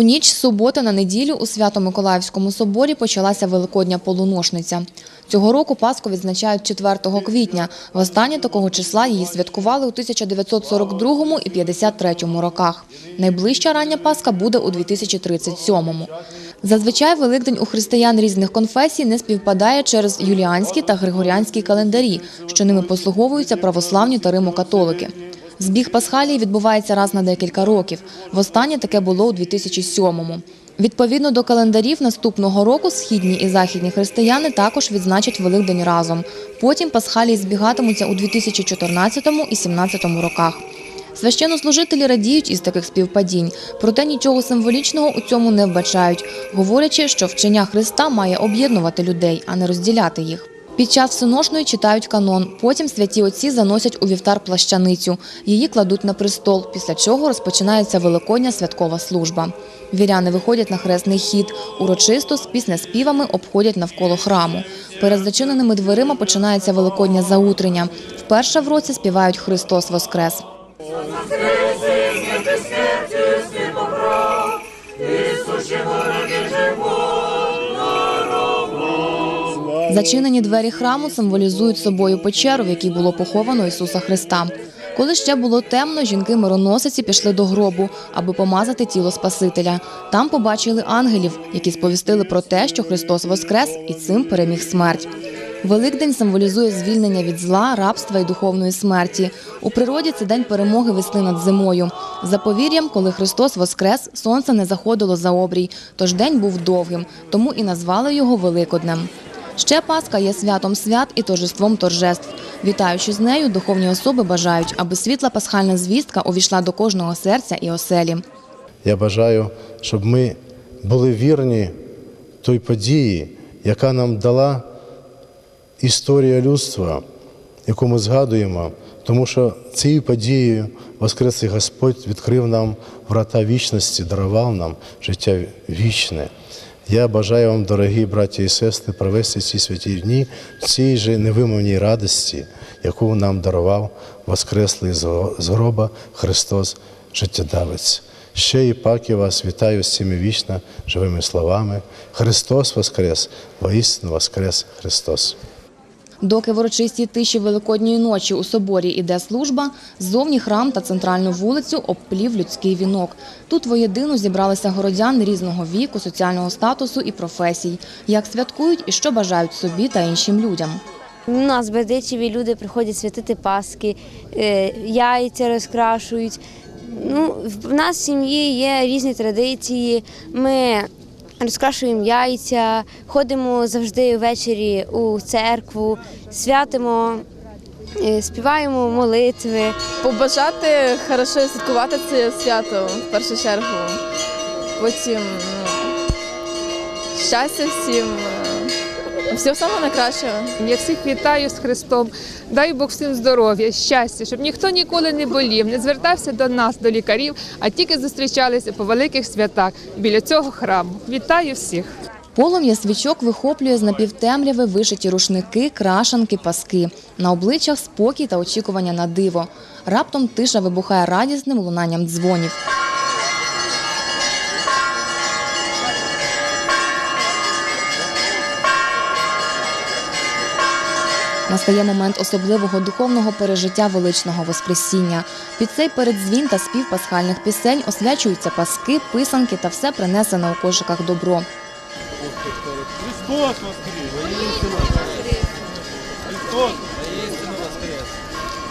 У ніч з суботи на неділю у Свято-Миколаївському соборі почалася Великодня полуношниця. Цього року Пасху відзначають 4 квітня. Востаннє такого числа її святкували у 1942 і 53 роках. Найближча рання Пасха буде у 2037. Зазвичай Великдень у християн різних конфесій не співпадає через юліанські та григоріанські календарі, що ними послуговуються православні та римокатолики. Збіг Пасхалії відбувається раз на декілька років. Востаннє таке було у 2007-му. Відповідно до календарів наступного року східні і західні християни також відзначать Великдень разом. Потім Пасхалії збігатимуться у 2014 і 2017 роках. Священнослужителі радіють із таких співпадінь, проте нічого символічного у цьому не вбачають, говорячи, що вчення Христа має об'єднувати людей, а не розділяти їх. Під час всеношної читають канон, потім святі отці заносять у вівтар плащаницю. Її кладуть на престол, після чого розпочинається великодня святкова служба. Віряни виходять на хресний хід, урочисто з піснеспівами обходять навколо храму. Перед зачиненими дверима починається великодня заутрення. Вперше в році співають Христос Воскрес. Зачинені двері храму символізують собою печеру, в якій було поховано Ісуса Христа. Коли ще було темно, жінки-мироносиці пішли до гробу, аби помазати тіло Спасителя. Там побачили ангелів, які сповістили про те, що Христос воскрес і цим переміг смерть. Великдень символізує звільнення від зла, рабства і духовної смерті. У природі це день перемоги весни над зимою. За повір'ям, коли Христос воскрес, сонце не заходило за обрій, тож день був довгим, тому і назвали його Великоднем. Ще Пасха є святом свят і торжеством торжеств. Вітаючи з нею, духовні особи бажають, аби світла пасхальна звістка увійшла до кожного серця і оселі. Я бажаю, щоб ми були вірні той події, яка нам дала історія людства, яку ми згадуємо, тому що цією подією Воскреслий Господь відкрив нам врата вічності, дарував нам життя вічне. Я бажаю вам, дорогі браті і сестри, провести ці святі дні в цій же невимовній радості, яку нам дарував Воскреслий з гроба Христос життєдавець. Ще і пак я вас вітаю з цими вічно живими словами. Христос Воскрес, воістину Воскрес Христос. Доки в урочистій тиші Великодньої ночі у соборі іде служба, ззовні храм та центральну вулицю обплів людський вінок. Тут воєдину зібралися городян різного віку, соціального статусу і професій. Як святкують і що бажають собі та іншим людям. У нас бердичеві люди приходять святити Паски, е, яйця розкрашують. Ну, в нас в сім'ї є різні традиції. Ми розкрашуємо яйця, ходимо завжди ввечері у церкву, святимо, е, співаємо молитви. побажати хорошо святкувати це свято в першу чергу. Потім ну, щастя всім, е, всього самого найкращого. Я всіх вітаю з Христом. Дай Бог всім здоров'я, щастя, щоб ніхто ніколи не болів, не звертався до нас, до лікарів, а тільки зустрічалися по великих святах біля цього храму. Вітаю всіх! Полум'я свічок вихоплює з напівтемряви вишиті рушники, крашанки, паски. На обличчях спокій та очікування на диво. Раптом тиша вибухає радісним лунанням дзвонів. Настає момент особливого духовного пережиття величного Воскресіння. Під цей передзвін та спів пасхальних пісень освячуються паски, писанки та все принесене у кошиках добро. Христос воскрес! Христос! Воскрес!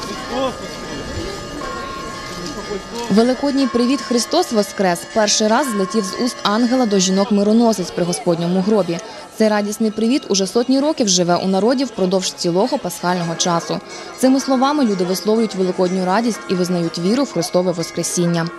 Христос воскрес! Великодній привіт Христос Воскрес перший раз злетів з уст ангела до жінок мироносець при Господньому гробі. Цей радісний привіт уже сотні років живе у народі впродовж цілого пасхального часу. Цими словами люди висловлюють великодню радість і визнають віру в Христове Воскресіння.